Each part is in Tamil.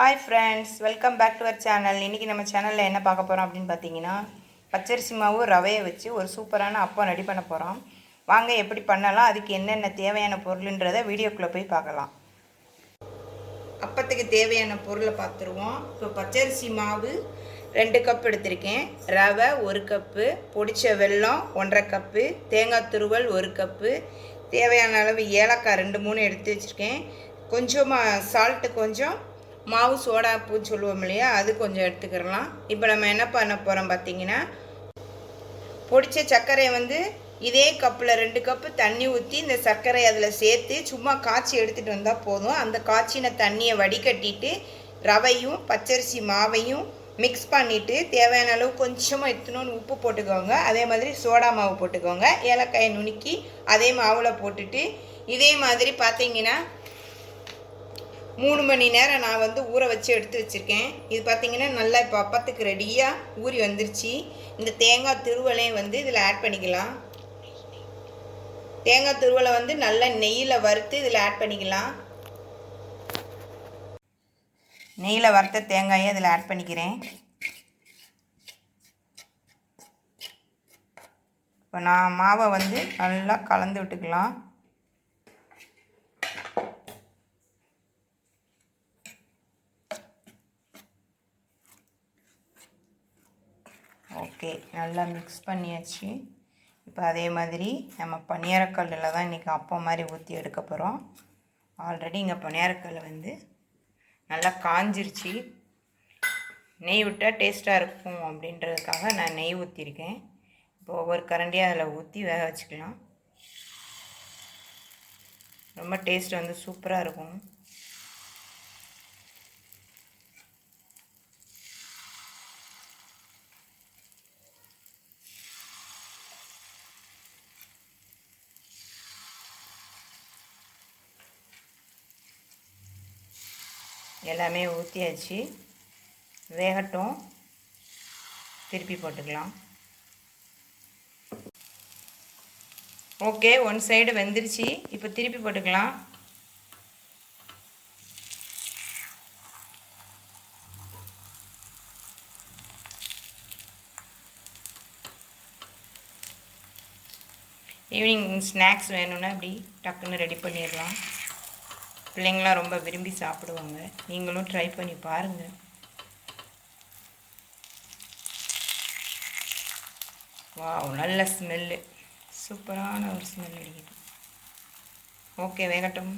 Hi friends welcome back to our channel இன்றைக்கி நம்ம சேனலில் என்ன பார்க்க போகிறோம் அப்படின்னு பார்த்தீங்கன்னா பச்சரிசி மாவு ரவையை வச்சு ஒரு சூப்பரான அப்பம் ரெடி பண்ண போகிறோம் வாங்க எப்படி பண்ணலாம்? அதுக்கு என்னென்ன தேவையான பொருளுன்றதை வீடியோக்குள்ளே போய் பார்க்கலாம். அப்பத்துக்கு தேவையான பொருளை பார்த்துருவோம். இப்போ பச்சரிசி மாவு ரெண்டு கப் எடுத்திருக்கேன். ரவை ஒரு கப்பு பொடிச்ச வெல்லம் ஒன்றரை கப்பு தேங்காய் துருவல் ஒரு கப்பு தேவையான அளவு ஏலக்காய் ரெண்டு மூணு எடுத்து வச்சுருக்கேன். கொஞ்சமாக சால்ட்டு கொஞ்சம் மாவு சோடா பூ சொல்லுவோம் இல்லையா அது கொஞ்சம் எடுத்துக்கிறலாம். இப்போ நம்ம என்ன பண்ண போகிறோம் பார்த்தீங்கன்னா பொடிச்ச சர்க்கரையை வந்து இதே கப்பில் ரெண்டு கப்பு தண்ணி ஊற்றி இந்த சர்க்கரை அதில் சேர்த்து சும்மா காய்ச்சி எடுத்துகிட்டு வந்தால் போதும். அந்த காய்ச்சின தண்ணியை வடிகட்டிட்டு ரவையும் பச்சரிசி மாவையும் மிக்ஸ் பண்ணிவிட்டு தேவையான அளவு கொஞ்சமாக எடுத்துனோன்னு உப்பு போட்டுக்கோங்க. அதே மாதிரி சோடா மாவு போட்டுக்கோங்க. ஏலக்காயை நுணுக்கி அதே மாவில் போட்டுட்டு இதே மாதிரி பார்த்தீங்கன்னா மூணு மணி நேரம் நான் வந்து ஊற வச்சு எடுத்து வச்சுருக்கேன். இது பார்த்திங்கன்னா நல்லா இப்போ அப்பத்துக்கு ரெடியாக ஊறி வந்துருச்சு. இந்த தேங்காய் திருவலையும் வந்து இதில் ஆட் பண்ணிக்கலாம். தேங்காய் திருவலை வந்து நல்லா நெய்யில் வறுத்து இதில் ஆட் பண்ணிக்கலாம். நெய்யில் வறுத்த தேங்காயை இதில் ஆட் பண்ணிக்கிறேன். இப்போ நான் மாவை வந்து நல்லா கலந்து விட்டுக்கலாம். ஓகே நல்லா மிக்ஸ் பண்ணியாச்சு. இப்போ அதே மாதிரி நம்ம பனியாரக்கல்லில் தான் இன்றைக்கி அப்பம் மாதிரி ஊற்றி எடுக்க போகிறோம் ஆல்ரெடி இங்கே பனியாரக்கல் வந்து நல்லா காஞ்சிருச்சு. நெய் விட்டால் டேஸ்ட்டாக இருக்கும் அப்படின்றதுக்காக நான் நெய் ஊற்றிருக்கேன் இப்போ ஒவ்வொரு கரண்டியாக அதில் ஊற்றி வேக வச்சுக்கலாம். ரொம்ப டேஸ்ட் வந்து சூப்பராக இருக்கும். எல்லாமே ஊற்றியாச்சு வேகட்டும். திருப்பி போட்டுக்கலாம். ஓகே ஒன் சைடு வெந்துருச்சு. இப்போ திருப்பி போட்டுக்கலாம். ஈவினிங் ஸ்நாக்ஸ் வேணும்னா அப்படி டக்குன்னு ரெடி பண்ணிடலாம். பிள்ளைங்களாம் ரொம்ப விரும்பி சாப்பிடுவாங்க. நீங்களும் ட்ரை பண்ணி பாருங்கள் வாவ் நல்ல ஸ்மெல்லு சூப்பரான ஒரு ஸ்மெல் அடிக்குது ஓகே வேகட்டும்.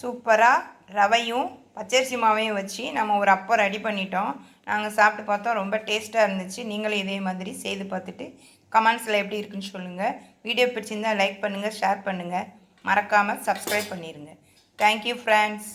சூப்பராக ரவையும் பச்சரிசி மாவையும் வச்சு நம்ம ஒரு அப்பம் ரெடி பண்ணிட்டோம். நாங்கள் சாப்பிட்டு பார்த்தோம் ரொம்ப டேஸ்ட்டாக இருந்துச்சு. நீங்களும் இதே மாதிரி செய்து பார்த்துட்டு கமெண்ட்ஸில் எப்படி இருக்குன்னு சொல்லுங்கள் வீடியோ பிடிச்சிருந்தால் லைக் பண்ணுங்கள் ஷேர் பண்ணுங்கள் மறக்காமல் சப்ஸ்கிரைப் பண்ணிடுங்க தேங்க்யூ ஃப்ரெண்ட்ஸ்